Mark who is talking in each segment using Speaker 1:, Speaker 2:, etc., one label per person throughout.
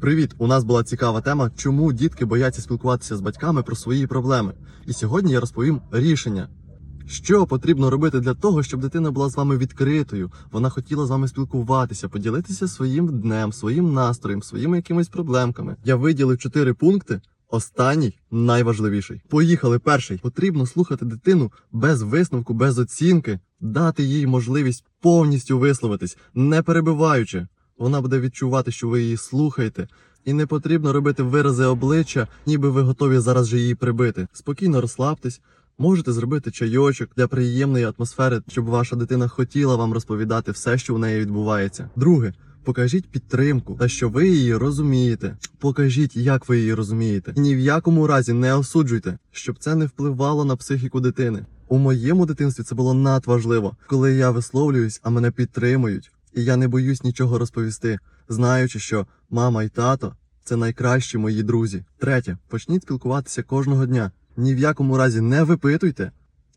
Speaker 1: Привіт! У нас була цікава тема, чому дітки бояться спілкуватися з батьками про свої проблеми. І сьогодні я розповім рішення. Що потрібно робити для того, щоб дитина була з вами відкритою? Вона хотіла з вами спілкуватися, поділитися своїм днем, своїм настроєм, своїми якимись проблемками. Я виділив чотири пункти. Останній найважливіший. Поїхали. Перший. Потрібно слухати дитину без висновку, без оцінки, дати їй можливість повністю висловитись, не перебиваючи. Вона буде відчувати, що ви її слухаєте, і не потрібно робити вирази обличчя, ніби ви готові зараз же її прибити. Спокійно розслабтесь. Можете зробити чайочок для приємної атмосфери, щоб ваша дитина хотіла вам розповідати все, що в неї відбувається. Друге. Покажіть підтримку та що ви її розумієте. Покажіть, як ви її розумієте. І ні в якому разі не осуджуйте, щоб це не впливало на психіку дитини. У моєму дитинстві це було надважливо, коли я висловлююсь, а мене підтримують, і я не боюсь нічого розповісти, знаючи, що мама і тато це найкращі мої друзі. Третє, почніть спілкуватися кожного дня. Ні в якому разі не випитуйте,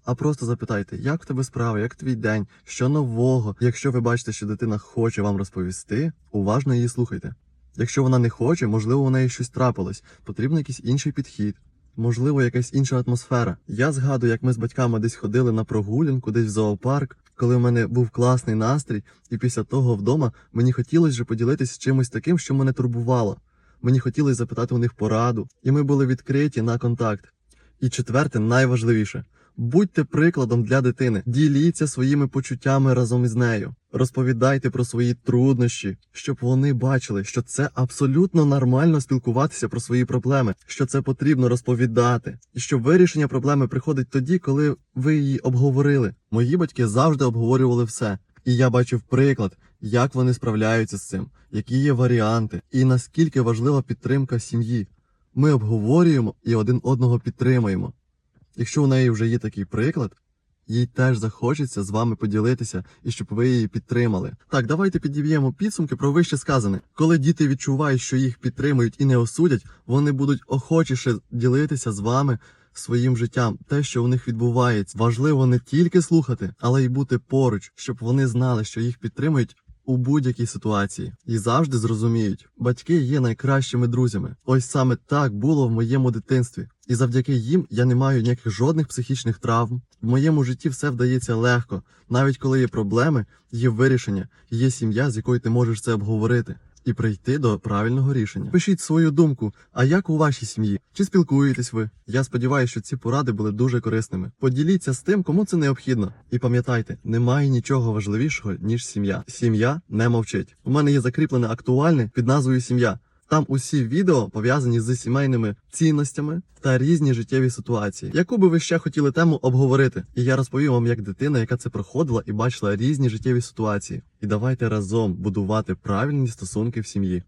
Speaker 1: а просто запитайте, як в тебе справи, як твій день, що нового. Якщо ви бачите, що дитина хоче вам розповісти, уважно її слухайте. Якщо вона не хоче, можливо, у неї щось трапилось, потрібен якийсь інший підхід. Можливо, якась інша атмосфера. Я згадую, як ми з батьками десь ходили на прогулянку, десь в зоопарк, коли в мене був класний настрій, і після того вдома мені хотілося вже поділитися чимось таким, що мене турбувало. Мені хотілося запитати у них пораду, і ми були відкриті на контакт. І четверте, найважливіше. Будьте прикладом для дитини, діліться своїми почуттями разом із нею. Розповідайте про свої труднощі, щоб вони бачили, що це абсолютно нормально спілкуватися про свої проблеми, що це потрібно розповідати, і що вирішення проблеми приходить тоді, коли ви її обговорили. Мої батьки завжди обговорювали все, і я бачив приклад, як вони справляються з цим, які є варіанти, і наскільки важлива підтримка сім'ї. Ми обговорюємо і один одного підтримуємо. Якщо у неї вже є такий приклад, їй теж захочеться з вами поділитися і щоб ви її підтримали. Так, давайте підіб'ємо підсумки про вище сказане. Коли діти відчувають, що їх підтримують і не осудять, вони будуть охочіше ділитися з вами своїм життям, те, що у них відбувається. Важливо не тільки слухати, але й бути поруч, щоб вони знали, що їх підтримують. У будь-якій ситуації і завжди зрозуміють, батьки є найкращими друзями. Ось саме так було в моєму дитинстві, і завдяки їм я не маю ніяких жодних психічних травм. В моєму житті все вдається легко, навіть коли є проблеми, є вирішення, є сім'я, з якою ти можеш це обговорити. І прийти до правильного рішення. Пишіть свою думку, а як у вашій сім'ї? Чи спілкуєтесь ви? Я сподіваюся, що ці поради були дуже корисними. Поділіться з тим, кому це необхідно. І пам'ятайте, немає нічого важливішого, ніж сім'я. Сім'я не мовчить. У мене є закріплене актуальне під назвою Сім'я. Там усі відео пов'язані з сімейними цінностями та різні життєві ситуації, яку би ви ще хотіли тему обговорити. І я розповім вам як дитина, яка це проходила і бачила різні життєві ситуації. І давайте разом будувати правильні стосунки в сім'ї.